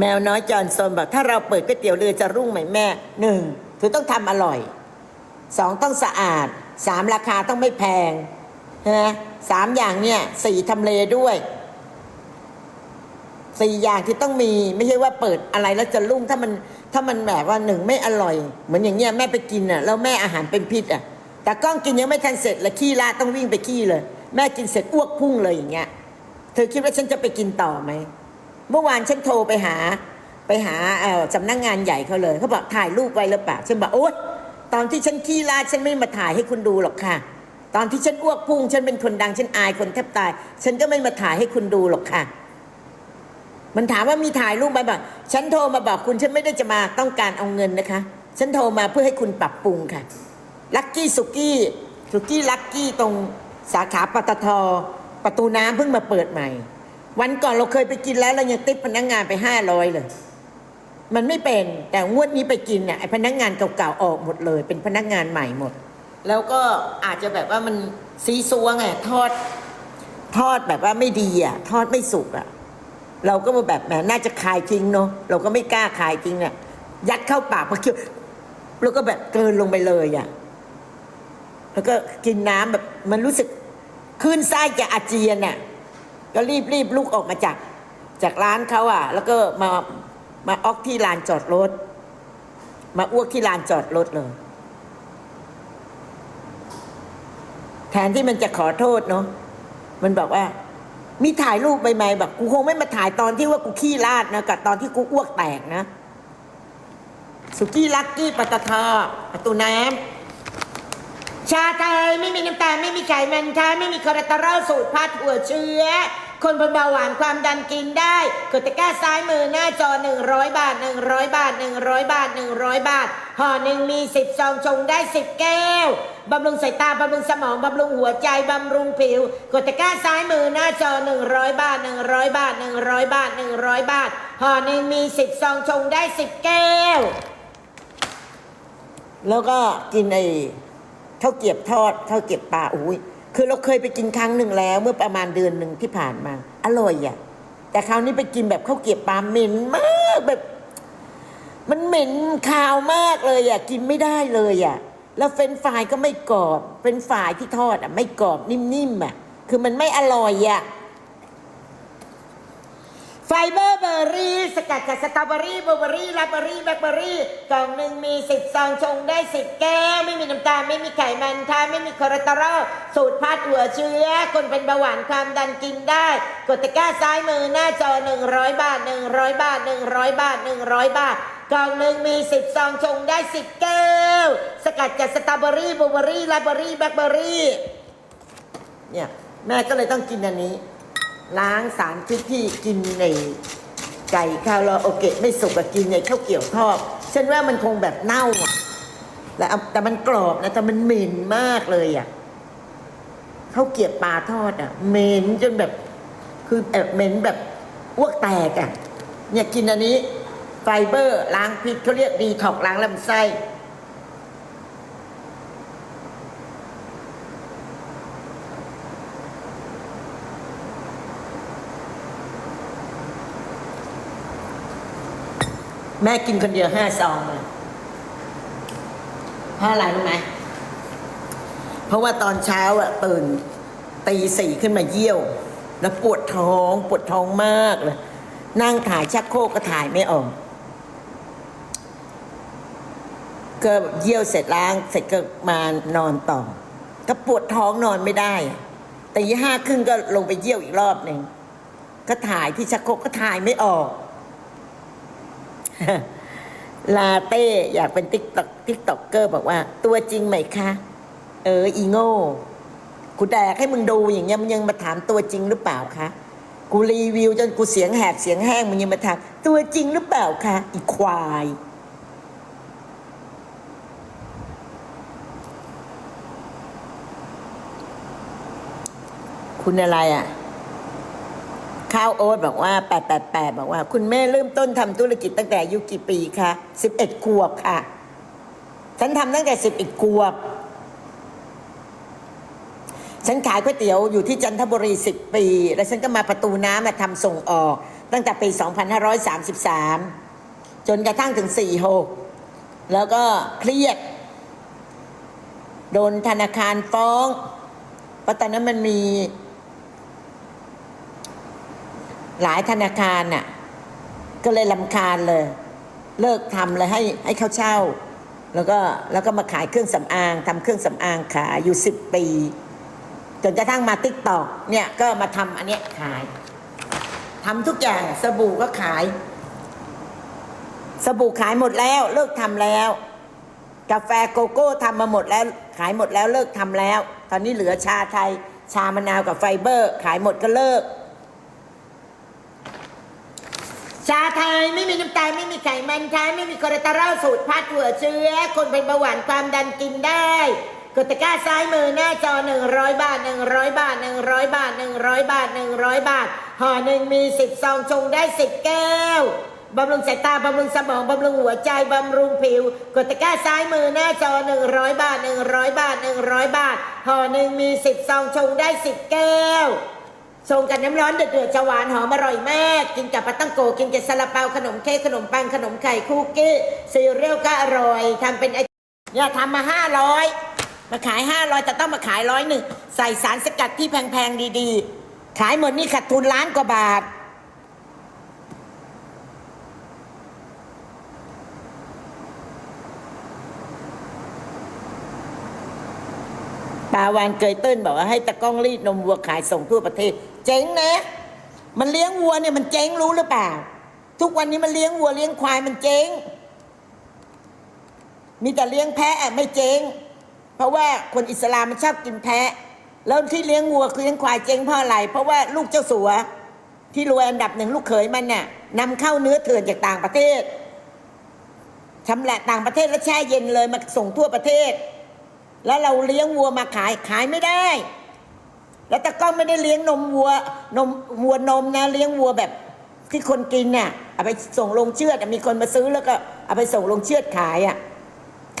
แมวน้อยจอนซนบอกถ้าเราเปิดก๋วยเตี๋ยวเรือจะรุ่งไหมแม่หนึ่งคือต้องทำอร่อยสองต้องสะอาดสามราคาต้องไม่แพงนะสามอย่างเนี่ยสี่ทำเลด้วยสี่อย่างที่ต้องมีไม่ใช่ว่าเปิดอะไรแล้วจะรุ่งถ้ามันถ้ามันแบบว่าหนึ่งไม่อร่อย เหมือนอย่างเงี้ยแม่ไปกินอะแล้วแม่อาหารเป็นพิษอะแต่กล้องกินยังไม่ทันเสร็จเลยขี้ลาต้องวิ่งไปขี้เลย แม่กินเสร็จอ้วกพุ่งเลยอย่างเงี้ยเธอคิดว่าฉันจะไปกินต่อไหม เมื่อวานฉันโทรไปหาไปหาเอ่อสำนักงานใหญ่เขาเลยเขาบอกถ่ายรูปไว้หรือเปล่าฉันบอกโอ๊ยตอนที่ฉันขี้ลาดฉันไม่มาถ่ายให้คุณดูหรอกค่ะ ตอนที่ฉันอ้วกพุ่ง ฉันเป็นคนดังฉันอายคนแทบตาย ฉันก็ไม่มาถ่ายให้คุณดูหรอกค่ะ มันถามว่ามีถ่ายรูปไหมบอกฉันโทรมาบอกคุณฉันไม่ได้จะมาต้องการเอาเงินนะคะ ฉันโทรมาเพื่อให้คุณปรับปรุงค่ะลักกี้สุกี้สุกี้ลักกี้ตรงสาขาปตทประตูน้ำเพิ่งมาเปิดใหม่ วันก่อนเราเคยไปกินแล้วเรายังติปพนักงงานไปห้าร้อยเลย มันไม่เป็นแต่งวดนี้ไปกินเนี่ยไอพนักงานเก่าๆออกหมดเลย เป็นพนักงานใหม่หมด แล้วก็อาจจะแบบว่ามันซีซัวไงทอดทอดแบบว่าไม่ดีอะ ทอดไม่สุกอะ เราก็แบบแหมน่าจะคายทิ้งเนาะเราก็ไม่กล้าคายทิ้งเนี่ยยัดเข้าปากพอเคี้ยวแล้วก็แบบเกินลงไปเลยอะแล้วก็กินน้ำแบบมันรู้สึกขึ้นไส้จะอาเจียนน่ะ ก็รีบรีบลุกออกมาจากจากร้านเขาอะ แล้วก็มามาออกที่ลานจอดรถ มาอ้วกที่ลานจอดรถเลย แทนที่มันจะขอโทษเนาะมันบอกว่า มีถ่ายรูปไปไหมแบบกูคงไม่มาถ่ายตอนที่ว่ากูขี้ลาดนะกับตอนที่กูอ้วกแตกนะสุกี้ลักกี้ปัตทประตูน้ำชาไทยไม่มีน้ำตาลไม่มีไขมันค่ะไม่มีคอเลสเตอรอลสูตรพัดหัวเชื้อ คนเป็นเบาหวานความดันกินได้กดตะกร้าซ้ายมือหน้าจอ 100 บาท 100 บาท 100 บาท 100 บาทห่อหนึ่งมี10ซองชงได้ 10 แก้วบำรุงสายตาบำรุงสมองบำรุงหัวใจบำรุงผิวกดตะกร้าซ้ายมือหน้าจอ 100 บาท 100 บาท 100 บาท 100 บาทห่อหนึ่งมี10ซองชงได้ 10 แก้ว แล้วก็กินไอ้ข้าวเกียบทอดข้าวเกียบปลาอุ้ย คือเราเคยไปกินครั้งหนึ่งแล้วเมื่อประมาณเดือนหนึ่งที่ผ่านมา อร่อยอะ แต่คราวนี้ไปกินแบบข้าวเกรียวปลาเหม็นมากแบบ มันเหม็นคาวมากเลยอะ กินไม่ได้เลยอะ แล้วเฟรนฟรายก็ไม่กรอบเฟรนฟรายที่ทอดอะ ไม่กรอบนิ่มๆอะ คือมันไม่อร่อยอะ เบอร์เบอร์รี่สกัดจากสตรอเบอรี่บลูเบอรี่ราเบอรี่แบล็คเบอรี่กล่องหนึ่งมีสิบซองชงได้สิบแก้ว ไม่มีน้ำตาลไม่มีไขมันค่ะไม่มีคอเลสเตอรอลสูตรพัดหัวเชื้อ คนเป็นเบาหวานความดันกินได้ กดตะกร้าซ้ายมือหน้าจอ100บาท100บาท100บาท100บาทกล่องหนึ่งมีสิบซองชงได้สิบแก้ว สกัดจากสตรอเบอรี่บลูเบอรี่ราเบอรี่แบล็คเบอรี่เนี่ยแม่ก็เลยต้องกินอันนี้ ล้างสารพิษที่กินในไก่คาราโอเกะไม่สุกกินในข้าวเกี่ยวทอดฉันว่ามันคงแบบเน่าอะแต่เอาแต่มันกรอบนะแต่มันเหม็นมากเลยอะข้าวเกรียบปลาทอดอะเหม็นจนแบบ คือแบบเหม็นแบบอ้วกแตกอะเนี่ยกินอันนี้ไฟเบอร์ล้างพิษเขาเรียกดีถอกล้างลำไส้ แม่กินคนเดียวห้าซองเลยเพราะอะไรรู้ไหมเพราะว่าตอนเช้าอะตื่นตีสี่ขึ้นมาเยี่ยว แล้วปวดท้อง ปวดท้องมากเลยนั่งถ่ายชักโครกก็ถ่ายไม่ออกก็เยี่ยวเสร็จล้างเสร็จก็มานอนต่อ ก็ปวดท้องนอนไม่ได้ตีห้าครึ่งก็ลงไปเยี่ยวอีกรอบหนึ่งก็ถ่ายที่ชักโครกก็ถ่ายไม่ออก ลาเต้อยากเป็นติ๊กต็อกติ๊กต็อกเกอร์บอกว่า ตัวจริงไหมคะ เออ อีโง่กูแดกให้มึงดูอย่างเงี้ยมึงยังมาถามตัวจริงหรือเปล่าคะกูรีวิวจนกูเสียงแหบเสียงแห้งมึงยังมาถามตัวจริงหรือเปล่าคะอีควายคุณอะไรอะ ข้าวโอ๊ตบอกว่า 888 บอกว่า คุณแม่เริ่มต้นทำธุรกิจตั้งแต่อายุกี่ปีคะ11ขวบค่ะ ฉันทำตั้งแต่11ขวบ ฉันขายก๋วยเตี๋ยวอยู่ที่จันทบุรี 10 ปี แล้วฉันก็มาประตูน้ำมาทำส่งออก ตั้งแต่ปี 2533 จนกระทั่งถึง 46 แล้วก็เครียด โดนธนาคารฟ้องเพราะตอนนั้นมันมี หลายธนาคารน่ะ ก็เลยลำคาญเลย เลิกทำเลยให้ให้เขาเช่า แล้วก็แล้วก็มาขายเครื่องสำอางทำเครื่องสำอางขายอยู่สิบปี จนกระทั่งมาติ๊กตอกเนี่ยก็มาทำอันเนี้ยขายทำทุกอย่างสบู่ก็ขาย สบู่ขายหมดแล้ว เลิกทำแล้ว กาแฟโกโก้ทำมาหมดแล้ว ขายหมดแล้วเลิกทำแล้ว ตอนนี้เหลือชาไทย ชามะนาวกับไฟเบอร์ ขายหมดก็เลิก ชาไทยไม่มีน้ำตาลไม่มีไขมันแท้ไม่มีคอเลสเตอรอลสูตรพัดถั่วเชื้อ คนเป็นเบาหวานความดันกินได้กดตะกร้าซ้ายมือหน้าจอ 100 บาท 100 บาท 100 บาท 100 บาท 100 บาทห่อหนึ่งมี 10 ซองชงได้ 10 แก้วบำรุงสายตาบำรุงสมองบำรุงหัวใจบำรุงผิว กดตะกร้าซ้ายมือหน้าจอ 100 บาท 100 บาท 100 บาทห่อหนึ่งมี 10 ซองชงได้ 10 แก้ว ชงกับน้ำร้อนเดือดๆจะหวานหอมอร่อยมาก กินกับปาตั้งโกกินกับซาลาเปาขนมเค้กขนมปังขนมไข่คุกกี้ซีเรียลก็อร่อยทำเป็นไอเนี่ยทำมาห้าร้อยมาขายห้าร้อยแต่ต้องมาขายร้อยหนึ่งใส่สารสกัดที่แพงๆดีๆ ขายหมดนี่ขาดทุนล้านกว่าบาท ปาวานเกยตื้นบอกว่าให้ตะก้องรีดนมวัวขายส่งทั่วประเทศ เจ๊งนะ มันเลี้ยงวัวเนี่ยมันเจ๊งรู้หรือเปล่า ทุกวันนี้มันเลี้ยงวัวเลี้ยงควายมันเจ๊ง มีแต่เลี้ยงแพะไม่เจ๊ง เพราะว่าคนอิสลามมันชอบกินแพะ แล้วที่เลี้ยงวัวคือเลี้ยงควายเจ๊งเพราะอะไร เพราะว่าลูกเจ้าสัว ที่รวยอันดับหนึ่งลูกเขยมันน่ะนำเข้าเนื้อเถื่อนจากต่างประเทศชำแหละต่างประเทศแล้วแช่เย็นเลยมาส่งทั่วประเทศ แล้วเราเลี้ยงวัวมาขายขายไม่ได้ แล้วตะก้องไม่ได้เลี้ยงนมวัวนมวัวนมนะเลี้ยงวัวแบบที่คนกินน่ะเอาไปส่งลงเชือดมีคนมาซื้อแล้วก็เอาไปส่งลงเชือดขายอะ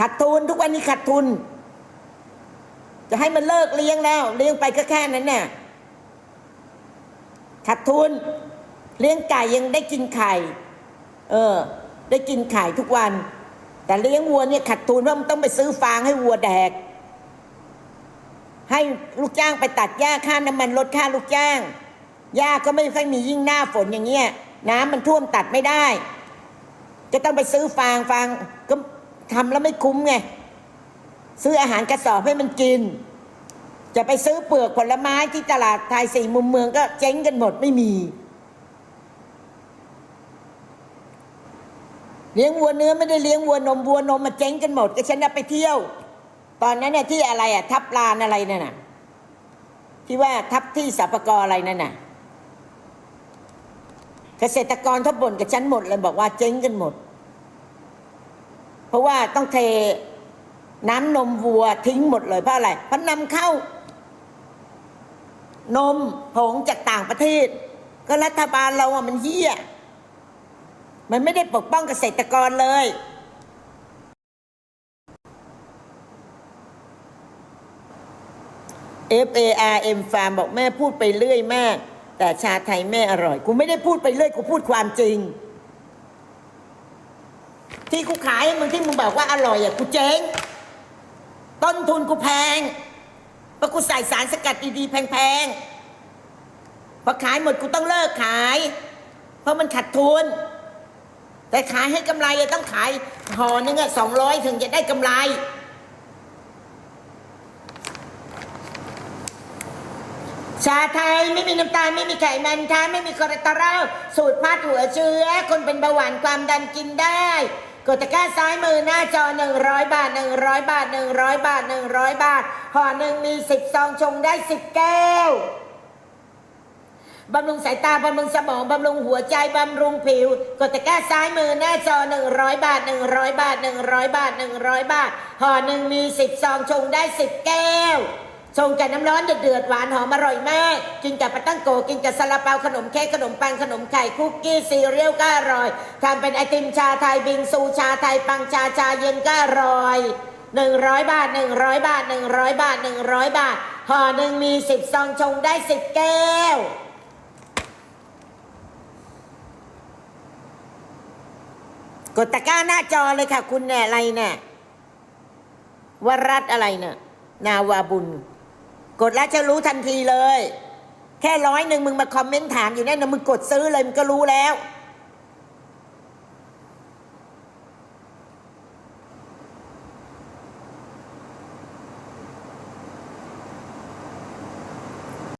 ขาดทุนทุกวันนี้ขาดทุน จะให้มันเลิกเลี้ยงแล้ว เลี้ยงไปก็แค่นั้นน่ะขาดทุน เลี้ยงไก่ยังได้กินไข่ เออ ได้กินไข่ทุกวัน แต่เลี้ยงวัวเนี่ยขาดทุนเพราะมันต้องไปซื้อฟางให้วัวแดก ให้ลูกจ้างไปตัดหญ้าค่าน้ำมันลดค่าลูกจ้างหญ้าก็ไม่ค่อยมียิ่งหน้าฝนอย่างเงี้ย น้ำมันท่วมตัดไม่ได้ จะต้องไปซื้อฟางฟางก็ทำแล้วไม่คุ้มไง ซื้ออาหารกระสอบให้มันกิน จะไปซื้อเปลือกผลไม้ที่ตลาดไทยสี่มุมเมืองก็เจ๊งกันหมดไม่มีเลี้ยงวัวเนื้อไม่ได้เลี้ยงวัวนมวัวนมมาเจ๊งกันหมดก็ฉันน่ะไปเที่ยว ตอนนั้นเนี่ยที่อะไรอะ ทับลานอะไรนั่นน่ะ ที่ว่าทับที่สปกรอะไรนั่นน่ะ เกษตรกรทับบ่นกับฉันหมดเลยบอกว่าเจ๊งกันหมด เพราะว่าต้องเทน้ำนมวัวทิ้งหมดเลยเพราะอะไรเพราะนำเข้า นมผงจากต่างประเทศ ก็รัฐบาลเราอะมันเฮี้ย มันไม่ได้ปกป้องเกษตรกรเลย F A R M Farm บอกแม่พูดไปเรื่อยมาก แต่ชาไทยแม่อร่อย กูไม่ได้พูดไปเรื่อย กูพูดความจริง ที่กูขายให้มึงที่มึงบอกว่าอร่อยอะกูเจ๊ง ต้นทุนกูแพงเพราะกูใส่สารสกัดดีๆแพงๆพอขายหมดกูต้องเลิกขาย เพราะมันขาดทุน แต่ขายให้กำไรต้องขายห่อนึงอะสองร้อยถึงจะได้กำไร ชาไทยไม่มีน้ำตาลไม่มีไขมันแท้ไม่มีคอเลสเตอรอลสูตรพัดหัวเชื้อ คนเป็นเบาหวานความดันกินได้กดตะกร้าซ้ายมือหน้าจอ 100 บาท 100 บาท 100 บาท 100 บาทห่อหนึ่งมี 10 ซองชงได้ 10 แก้วบำรุงสายตา บำรุงสมอง บำรุงหัวใจ บำรุงผิว กดตะกร้าซ้ายมือหน้าจอ 100 บาท 100 บาท 100 บาท 100 บาทห่อหนึ่งมี 10 ซองชงได้ 10 แก้ว ชงกับน้ำร้อนเดือดๆหวานหอมอร่อยมาก กินกับปาตั้งโกกินกับซาลาเปาขนมเค้กขนมปังขนมไข่คุกกี้ซีเรียลก็อร่อยทำเป็นไอติมชาไทยบิงซูชาไทยปังชาชาเย็นก็อร่อย100บาท100บาท100บาท100บาทห่อหนึ่งมี10ซองชงได้10แก้วกดตะกร้าหน้าจอเลยค่ะ คุณเนี่ยอะไรเนี่ยวรัตอะไรเนี่ยนาวาบุญ กดแล้วจะรู้ทันทีเลย แค่ร้อยหนึ่งมึงมาคอมเมนต์ถามอยู่นั่นนะมึงกดซื้อเลยมึงก็รู้แล้ว